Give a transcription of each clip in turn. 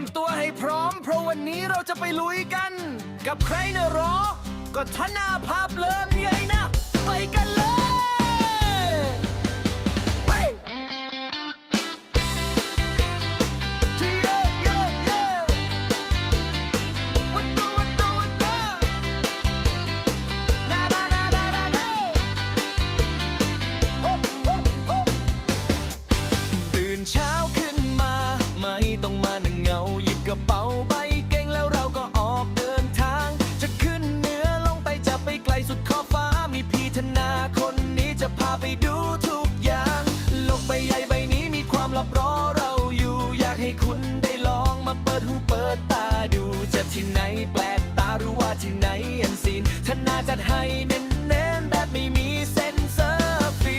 มตัวให้พร้อม เพราะวันนี้เราจะไปลุยกัน กับใครนะหรอ ก็ทนาภาพเลิศเนี่ยาไปดูทุกอย่าง โลกใบใหญ่ใบนี้มีความลับรอเราอยู่ อยากให้คุณได้ลองมาเปิดหูเปิดตาดูจะที่ไหนแปลกตาหรือว่าที่ไหนอันซีนธนาจัดให้เน้นๆแบบไม่มีเซ็นเซอร์ฟรี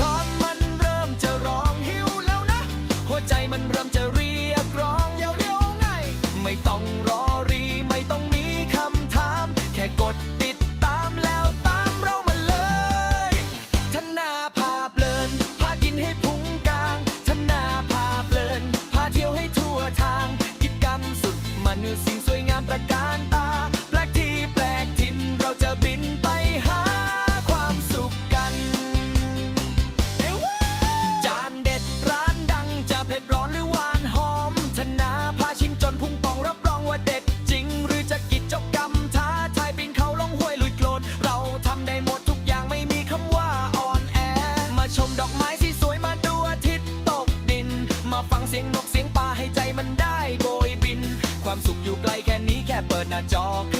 ตอนมันเริ่มจะร้องหิวแล้วนะ หัวใจมันเริ่มามตระการตา แปลกที่แปลกถิ่นเราจะบินไปหาความสุขกันจานเด็ดร้านดังจะเผ็ดร้อนหรือหวานหอมธนาพาชิมจนพุงป่องรับรองว่าเด็ดจริง หรือจะกิจกรรมท้าทายปีนเขาลงห้วยลุยโคลนเราทำได้หมดทุกอย่างไม่มีคำว่าอ่อนแอ มาชมดอกไม้ที่สวยมาดูอาทิตย์ตกดิน มาฟังเสียงนกเสียงปลาให้ใจมันได้โบยบิน หน้าจอขึ้น